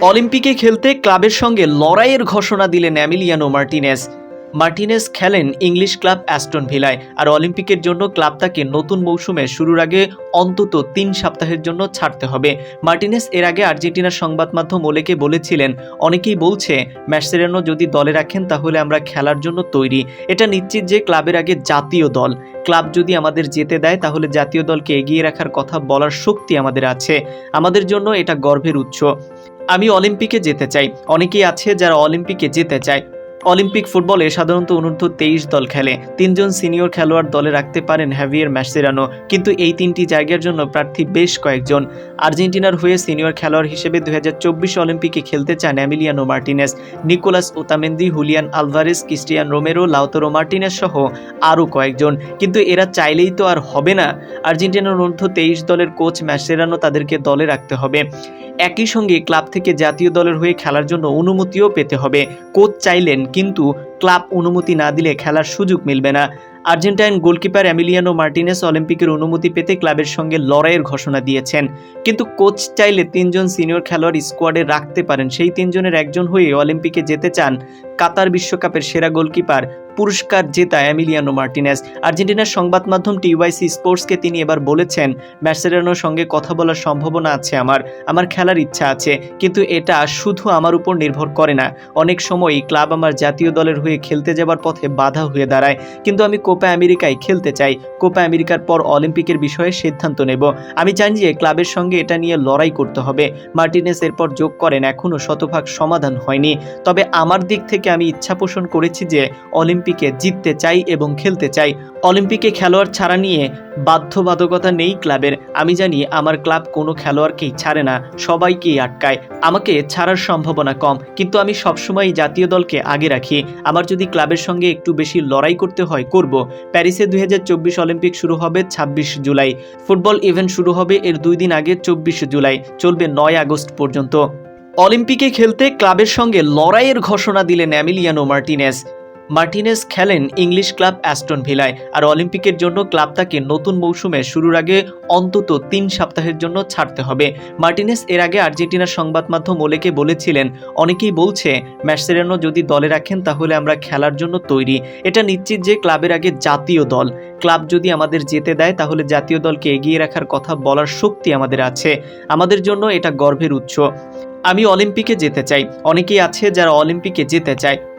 অলিম্পিকে খেলতে ক্লাবের সঙ্গে লড়াইয়ের ঘোষণা দিলেন অ্যামিলিয়ানো মার্টিনেস। মার্টিনেস খেলেন ইংলিশ ক্লাব অ্যাস্টন ভিলায়। আর অলিম্পিকের জন্য ক্লাব তাকে নতুন মৌসুমে শুরুর আগে অন্তত তিন সপ্তাহের জন্য ছাড়তে হবে। মার্টিনেস এর আগে আর্জেন্টিনার সংবাদ মাধ্যম ওলেকে বলেছিলেন, অনেকেই বলছে, ম্যাসেরানো যদি দলে রাখেন তাহলে আমরা খেলার জন্য তৈরি। এটা নিশ্চিত যে ক্লাবের আগে জাতীয় দল। ক্লাব যদি আমাদের যেতে দেয়, তাহলে জাতীয় দলকে এগিয়ে রাখার কথা বলার শক্তি আমাদের আছে। আমাদের জন্য এটা গর্বের উৎস। আমি অলিম্পিকে যেতে চাই। অনেকেই আছে যারা অলিম্পিকে যেতে চায়। অলিম্পিক ফুটবলে সাধারণত অনূর্ধ্ব তেইশ দল খেলে। তিনজন সিনিয়র খেলোয়াড় দলে রাখতে পারেন হ্যাভিয়ার ম্যাসেরানো, কিন্তু এই তিনটি জায়গার জন্য প্রার্থী বেশ কয়েকজন। আর্জেন্টিনার হয়ে সিনিয়র খেলোয়াড় হিসেবে দু হাজার চব্বিশ অলিম্পিকে খেলতে চান Emiliano Martinez. Nicolas Otamendi, Julian Alvarez, Cristian Romero, Lautaro Martinez সহ আরও কয়েকজন। কিন্তু এরা চাইলেই তো আর হবে না। আর্জেন্টিনার অনূর্ধ্ব তেইশ দলের কোচ ম্যাসেরানো তাদেরকে দলে রাখতে হবে। একই সঙ্গে ক্লাব থেকে জাতীয় দলের হয়ে খেলার জন্য অনুমতিও পেতে হবে। কোচ চাইলেন কিন্তু ক্লাব অনুমতি না দিলে খেলার সুযোগ মিলবে না। আর্জেন্টাইন গোলকিপার অ্যামিলিয়ানো মার্টিনেস অলিম্পিকের অনুমতি পেতে ক্লাবের সঙ্গে লড়াইয়ের ঘোষণা দিয়েছেন। কিন্তু কোচ চাইলে তিনজন সিনিয়র খেলোয়াড় স্কোয়াডে রাখতে পারেন। সেই তিনজনের একজন হয়ে অলিম্পিকে যেতে চান কাতার বিশ্বকাপের সেরা গোলকিপার পুরস্কার জেতা অ্যামিলিয়ানো মার্টিনেস। আর্জেন্টিনার সংবাদ মাধ্যম টিওয়াইসি স্পোর্টসকে তিনি এবার বলেছেন ম্যাসেরানোর সঙ্গে কথা বলার সম্ভাবনা আছে আমার। আমার খেলার ইচ্ছা আছে, কিন্তু এটা শুধু আমার উপর নির্ভর করে না। অনেক সময়ই ক্লাব আমার জাতীয় দলের হয়ে খেলতে যাবার পথে বাধা হয়ে দাঁড়ায়। কিন্তু আমি কোপা আমেরিকায় খেলতে চাই। কোপা আমেরিকার পর অলিম্পিকের বিষয়ে সিদ্ধান্ত নেব। আমি জানি যে ক্লাবের সঙ্গে এটা নিয়ে লড়াই করতে হবে। মার্টিনেস এরপর যোগ করেন, এখনও শতভাগ সমাধান হয়নি। তবে আমার দিক থেকে আমি ইচ্ছা পোষণ করেছি যে অলিম্পিকে জিততে চাই এবং খেলতে চাই। অলিম্পিকে খেলোয়াড় ছাড়া নিয়ে বাধ্যবাধকতা নেই ক্লাবের। আমি জানি আমার ক্লাব কোনো খেলোয়াড়কেই ছাড়ে না, সবাইকেই আটকায়। আমাকে ছাড়ার সম্ভাবনা কম, কিন্তু আমি সবসময় জাতীয় দলকে আগে রাখি। আমার যদি ক্লাবের সঙ্গে একটু বেশি লড়াই করতে হয়, করব। প্যারিসে দুই হাজার চব্বিশ অলিম্পিক শুরু হবে ছাব্বিশ জুলাই। ফুটবল ইভেন্ট শুরু হবে এর দুই দিন আগে চব্বিশ জুলাই, চলবে নয় আগস্ট পর্যন্ত। অলিম্পিকে খেলতে ক্লাবের সঙ্গে লড়াইয়ের ঘোষণা দিলেন অ্যামিলিয়ানো মার্টিনেস। মার্টিনেস খেলেন ইংলিশ ক্লাব অ্যাস্টন ভিলায়। আর অলিম্পিকের জন্য ক্লাব তাকে নতুন মৌসুমে শুরুর আগে অন্তত তিন সপ্তাহের জন্য ছাড়তে হবে। মার্টিনেস এর আগে আর্জেন্টিনার সংবাদ মাধ্যম ওলেকে বলেছিলেন, অনেকেই বলছে, ম্যাসেরানো যদি দলে রাখেন তাহলে আমরা খেলার জন্য তৈরি। এটা নিশ্চিত যে ক্লাবের আগে জাতীয় দল। ক্লাব যদি আমাদের যেতে দেয়, তাহলে জাতীয় দলকে এগিয়ে রাখার কথা বলার শক্তি আমাদের আছে। আমাদের জন্য এটা গর্বের উৎস। আমি অলিম্পিকে যেতে চাই। অনেকেই আছে যারা অলিম্পিকে যেতে চায়।